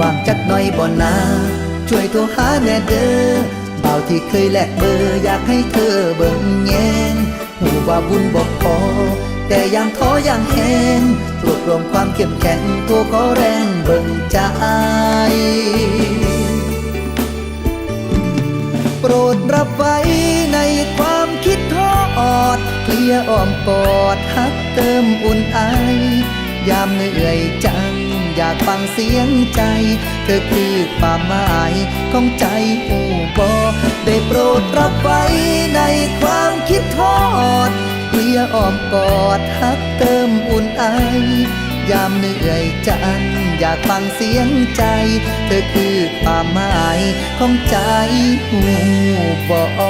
ว่างจักหน่อยบ่นาช่วยโทรหาแน่เด้อบ่าที่เคยแลกเบอร์อยากให้เธอเบิ่งแยงหูว่าบุญบอกพอแต่ยังท้อยังแหงรวบรวมความเข้มแข็งตัวขอแรงเบิ่งใจ โปรดรับไว้ในความคิดท้ออดเคลียอ้อมกอดฮักเติมอุ่นไอยามเหนื่อยใจ อยากฟังเสียงใจ เธอคือความหมายของใจหูบอได้โปรดรับไว้ในความคิดทอดเคลียอ้อมกอดฮักเติมอุ่นไอยามเหนื่อยจังอยากฟังเสียงใจ เธอคือความหมายของใจหูบอ